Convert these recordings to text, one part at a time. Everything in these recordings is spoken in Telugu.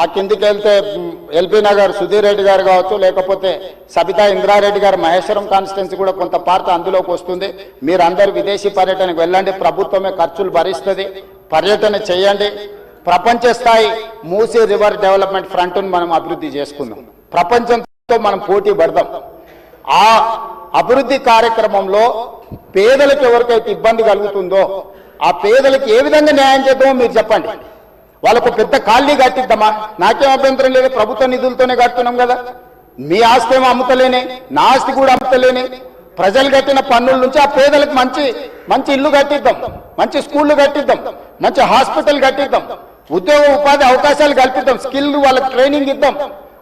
ఆ కిందికి వెళ్తే ఎల్బీ నగర్ సుధీర్ రెడ్డి గారు కావచ్చు లేకపోతే సబితా ఇంద్రారెడ్డి గారు మహేశ్వరం కాన్స్టిట్యున్సీ కూడా కొంత పార్ట్ అందులోకి వస్తుంది. మీరందరూ విదేశీ పర్యటనకు వెళ్ళండి ప్రభుత్వమే ఖర్చులు భరిస్తుంది. పర్యటన చేయండి. ప్రపంచ స్థాయి మూసీ రివర్ డెవలప్మెంట్ ఫ్రంట్ను మనం అభివృద్ధి చేసుకుందాం. ప్రపంచంతో మనం పోటీ పడదాం. ఆ అభివృద్ధి కార్యక్రమంలో పేదలకు ఎవరికైతే ఇబ్బంది కలుగుతుందో ఆ పేదలకు ఏ విధంగా న్యాయం చేద్దామో మీరు చెప్పండి. వాళ్ళకు పెద్ద ఖాళీ కట్టిద్దామా? నాకేం అభ్యంతరం లేదు ప్రభుత్వ నిధులతోనే కడుతున్నాం కదా. మీ ఆస్తి ఏమో అమ్ముతలేనే నా ఆస్తి కూడా అమ్ముతలేనే. ప్రజలు కట్టిన పన్నుల నుంచి ఆ పేదలకు మంచి మంచి ఇల్లు కట్టిద్దాం మంచి స్కూళ్ళు కట్టిద్దాం మంచి హాస్పిటల్ కట్టిద్దాం ఉద్యోగ ఉపాధి అవకాశాలు కల్పిద్దాం స్కిల్ వాళ్ళకి ట్రైనింగ్ ఇద్దాం.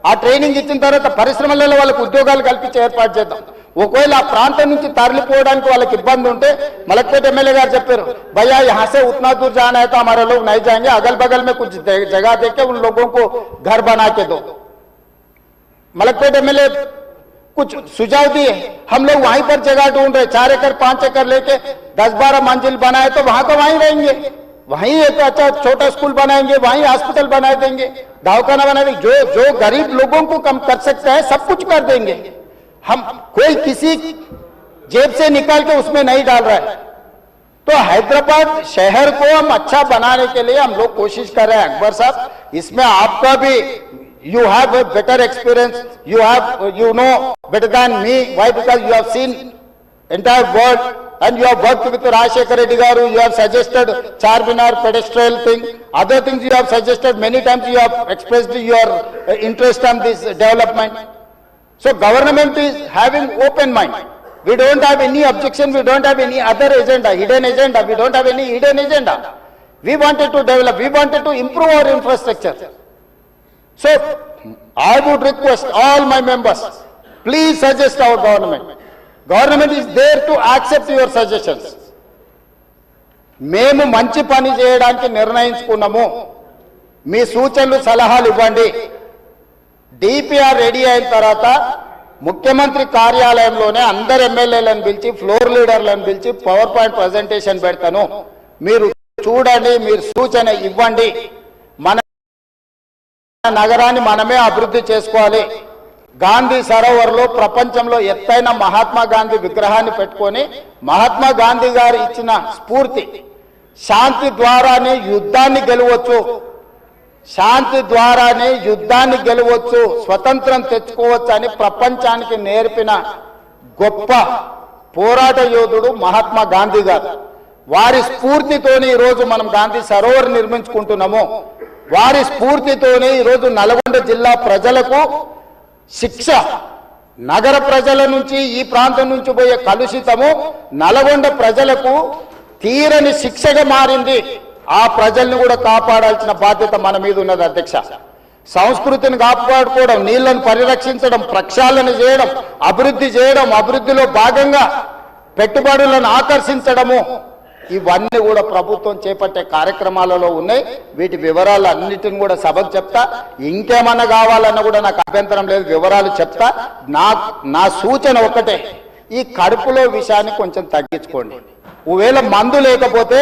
ఆ ట్రైనింగ్ ఇచ్చిన తర్వాత పరిశ్రమలలో వాళ్ళకు ఉద్యోగాలు కల్పించి ఏర్పాటు చేద్దాం. ఒకవేళ ఆ ప్రాంతం నుంచి తరలిపోవడానికి వాళ్ళకి ఇబ్బంది ఉంటే మలక్పేట ఎమ్మెల్యే గారు చెప్పారు భయ్యా यहाँ से उतना दूर जाना है तो हमारे लोग नहीं जाएंगे अगल बगल में कुछ दे- जगह देके उन लोगों को घर बना के दो मलकपेट एमएलए कुछ सुझाव दिए हम लोग वहीं पर जगह ढूंढ रहे चार एकड़ पांच एकड़ लेके दस बारह मंजिल बनाए तो वहां का वहीं रहेंगे वहीं एक अच्छा छोटा स्कूल बनाएंगे वहीं हॉस्पिटल बना देंगे दवाखाना बना देंगे जो जो गरीब लोगों को कम कर सकते हैं सब कुछ कर देंगे हम कोई किसी जेब से निकाल के उसमें नहीं डाल रहा है। तो हैदराबाद शहर को हम अच्छा बनाने के लिए हम लोग कोशिश कर रहे हैं, अकबर साहब। इसमें आपका भी you have better experience you have you know better than me why because you have seen entire world and you have work with Rajasekhar Reddy garu you have suggested Charminar pedestrian thing other things you have suggested many times you have expressed your interest on this development so government is having open mind. We don't have any objection, we don't have any other agenda, hidden agenda, we don't have any hidden agenda. We wanted to develop, we wanted to improve our infrastructure. So, I would request all my members, please suggest our government. Government is there to accept your suggestions. మేము మంచి పని చేయడానికి నిర్ణయించుకున్నాము మీ సూచనలు సలహాలు ఇవ్వండి డిపిఆర్ రెడీ అయిన తర్వాత ముఖ్యమంత్రి కార్యాలయంలోనే అందరు ఎమ్మెల్యేలను పిలిచి ఫ్లోర్ లీడర్లను పిలిచి పవర్ పాయింట్ ప్రజెంటేషన్ పెడతాను. మీరు చూడండి మీరు సూచన ఇవ్వండి. మన నగరాన్ని మనమే అభివృద్ధి చేసుకోవాలి. గాంధీ సరోవర్లో ప్రపంచంలో ఎత్తైన మహాత్మా గాంధీ విగ్రహాన్ని పెట్టుకొని మహాత్మా గాంధీ గారు ఇచ్చిన స్ఫూర్తి శాంతి ద్వారానే యుద్ధాన్ని గెలవచ్చు. శాంతి ద్వారానే యుద్ధాన్ని గెలవచ్చు స్వతంత్రం తెచ్చుకోవచ్చు అని ప్రపంచానికి నేర్పిన గొప్ప పోరాట యోధుడు మహాత్మా గాంధీ గారు. వారి స్ఫూర్తితోనే ఈరోజు మనం గాంధీ సరోవర్ నిర్మించుకుంటున్నాము. వారి స్ఫూర్తితోనే ఈరోజు నల్గొండ జిల్లా ప్రజలకు శిక్ష. నగర ప్రజల నుంచి ఈ ప్రాంతం నుంచి పోయే కలుషితము నల్గొండ ప్రజలకు తీరని శిక్షగా మారింది. ఆ ప్రజల్ని కూడా కాపాడాల్సిన బాధ్యత మన మీద ఉన్నది అధ్యక్ష. సంస్కృతిని కాపాడుకోవడం నీళ్ళను పరిరక్షించడం ప్రక్షాళన చేయడం అభివృద్ధి చేయడం అభివృద్ధిలో భాగంగా పెట్టుబడులను ఆకర్షించడము ఇవన్నీ కూడా ప్రభుత్వం చేపట్టే కార్యక్రమాలలో ఉన్నాయి. వీటి వివరాలు అన్నిటిని కూడా సభకు చెప్తా. ఇంకేమన్నా కావాలన్నా కూడా నాకు అభ్యంతరం లేదు వివరాలు చెప్తా. నా నా సూచన ఒకటే ఈ కడుపులో విషయాన్ని కొంచెం తగ్గించుకోండి. ఒకవేళ మందు లేకపోతే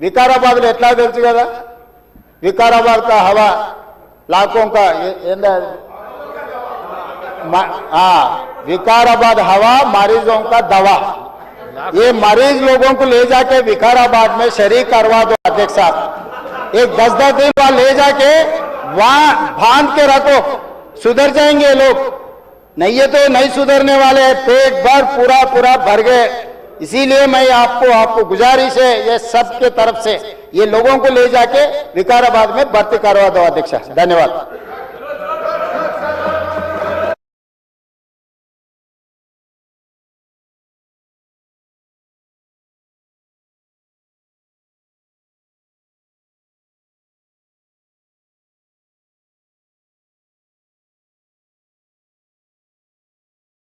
వికారాబాద్లో ఎట్లా తెలుసు కదా వికారాబాద్ కా హవా లాఖోं का ఏ- ఏందా మ- ఆ, विकाराबाद हवा मरीजों का दवा ये मरीज लोगों को ले जाके विकाराबाद में शरीक करवा दो अध्यक्ष साहब एक दस दस दिन वहां ले जाके वहां बांध के रखो सुधर जाएंगे ये लोग नहीं ये तो नहीं सुधरने वाले हैं पेट भर पूरा पूरा भर गए इसीलिए मैं आपको आपको गुजारिश है, ये सबके तरफ़ से, ये लोगों को ले जाके विकाराबाद में भर्ती करवा दो अध्यक्ष। धन्यवाद।